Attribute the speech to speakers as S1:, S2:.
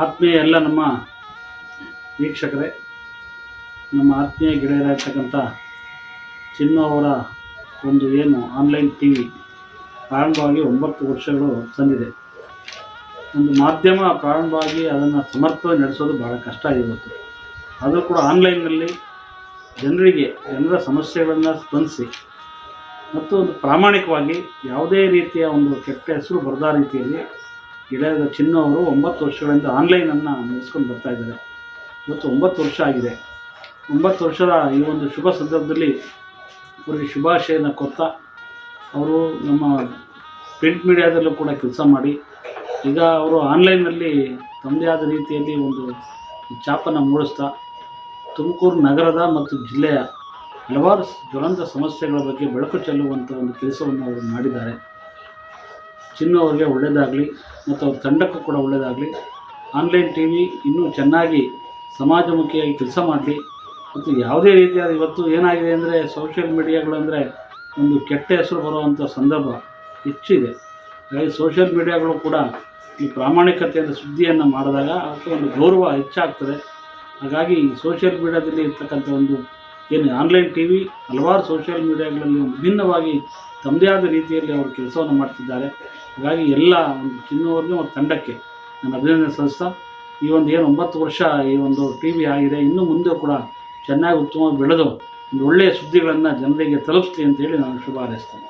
S1: ಆತ್ಮೀಯ ಎಲ್ಲ ನಮ್ಮ ವೀಕ್ಷಕರೇ, ನಮ್ಮ ಆತ್ಮೀಯ ಗೆಳೆಯರಾಗಿರ್ತಕ್ಕಂಥ ಚಿನ್ನು ಅವರ ಒಂದು ಏನು ಆನ್ಲೈನ್ ಟಿ ವಿ ಪ್ರಾರಂಭವಾಗಿ ಒಂಬತ್ತು ವರ್ಷಗಳು ತಂದಿದೆ. ಒಂದು ಮಾಧ್ಯಮ ಪ್ರಾರಂಭವಾಗಿ ಅದನ್ನು ಸಮರ್ಥವಾಗಿ ನಡೆಸೋದು ಭಾಳ ಕಷ್ಟ ಆಗಿರುತ್ತೆ. ಅದು ಕೂಡ ಆನ್ಲೈನ್ನಲ್ಲಿ ಜನರಿಗೆ, ಜನರ ಸಮಸ್ಯೆಗಳನ್ನು ಸ್ಪಂದಿಸಿ ಮತ್ತು ಒಂದು ಪ್ರಾಮಾಣಿಕವಾಗಿ ಯಾವುದೇ ರೀತಿಯ ಒಂದು ಕೆಟ್ಟ ಹೆಸರು ಬರದ ರೀತಿಯಲ್ಲಿ ಗೆಳೆಯದ ಚಿನ್ನು ಅವರು ಒಂಬತ್ತು ವರ್ಷಗಳಿಂದ ಆನ್ಲೈನನ್ನು ನಡೆಸ್ಕೊಂಡು ಬರ್ತಾ ಇದ್ದಾರೆ. ಇವತ್ತು ಒಂಬತ್ತು ವರ್ಷ ಆಗಿದೆ. ಒಂಬತ್ತು ವರ್ಷದ ಈ ಒಂದು ಶುಭ ಸಂದರ್ಭದಲ್ಲಿ ಅವರಿಗೆ ಶುಭಾಶಯನ ಕೊಡ್ತಾ ಅವರು ನಮ್ಮ ಪ್ರಿಂಟ್ ಮೀಡಿಯಾದಲ್ಲೂ ಕೂಡ ಕೆಲಸ ಮಾಡಿ. ಈಗ ಅವರು ಆನ್ಲೈನಲ್ಲಿ ತಮ್ಮದೇ ಆದ ರೀತಿಯಲ್ಲಿ ಒಂದು ಛಾಪನ್ನು ಮೂಡಿಸ್ತಾ ತುಮಕೂರು ನಗರದ ಮತ್ತು ಜಿಲ್ಲೆಯ ಹಲವಾರು ಜ್ವಲಂತ ಸಮಸ್ಯೆಗಳ ಬಗ್ಗೆ ಬೆಳಕು ಚೆಲ್ಲುವಂಥ ಒಂದು ಕೆಲಸವನ್ನು ಅವರು ಮಾಡಿದ್ದಾರೆ. ಚಿನ್ನು ಅವರಿಗೆ ಒಳ್ಳೆಯದಾಗಲಿ ಮತ್ತು ಅವ್ರ ತಂಡಕ್ಕೂ ಕೂಡ ಒಳ್ಳೆಯದಾಗಲಿ ಆನ್ಲೈನ್ ಟಿ ವಿ ಇನ್ನೂ ಚೆನ್ನಾಗಿ ಸಮಾಜಮುಖಿಯಾಗಿ ಕೆಲಸ ಮಾಡಲಿ. ಮತ್ತು ಯಾವುದೇ ರೀತಿಯಾದ ಇವತ್ತು ಏನಾಗಿದೆ ಅಂದರೆ ಸೋಷಿಯಲ್ ಮೀಡಿಯಾಗಳು ಅಂದರೆ ಒಂದು ಕೆಟ್ಟ ಹೆಸರು ಬರುವಂಥ ಸಂದರ್ಭ ಹೆಚ್ಚಿದೆ. ಹಾಗಾಗಿ ಸೋಷಿಯಲ್ ಮೀಡಿಯಾಗಳು ಕೂಡ ಈ ಪ್ರಾಮಾಣಿಕತೆಯಿಂದ ಸುದ್ದಿಯನ್ನು ಮಾಡಿದಾಗ ಅದಕ್ಕೆ ಒಂದು ಗೌರವ ಹೆಚ್ಚಾಗ್ತದೆ. ಹಾಗಾಗಿ ಈ ಸೋಷಿಯಲ್ ಮೀಡಿಯಾದಲ್ಲಿ ಇರ್ತಕ್ಕಂಥ ಒಂದು ಏನು ಆನ್ಲೈನ್ ಟಿ ವಿ ಹಲವಾರು ಸೋಷಿಯಲ್ ಮೀಡಿಯಾಗಳಲ್ಲಿ ವಿಭಿನ್ನವಾಗಿ ತಮ್ಮದೇ ಆದ ರೀತಿಯಲ್ಲಿ ಅವರು ಕೆಲಸವನ್ನು ಮಾಡ್ತಿದ್ದಾರೆ. ಹಾಗಾಗಿ ಎಲ್ಲ ಒಂದು ಚಿನ್ನವರಿಗೆ ಒಂದು ತಂಡಕ್ಕೆ ನಾನು ಅಭಿನಂದನೆ ಸಲ್ಲಿಸ್ತಾ, ಈ ಒಂದು ಏನು ಒಂಬತ್ತು ವರ್ಷ ಈ ಒಂದು ಟಿ ವಿ ಆಗಿದೆ, ಇನ್ನು ಮುಂದೆ ಕೂಡ ಚೆನ್ನಾಗಿ ಉತ್ತಮವಾಗಿ ಬೆಳೆದು ಒಂದು ಒಳ್ಳೆಯ ಸುದ್ದಿಗಳನ್ನು ಜನರಿಗೆ ತಲುಪಿಸ್ಲಿ ಅಂತೇಳಿ ನಾನು ಶುಭ ಹಾರೈಸ್ತೇನೆ.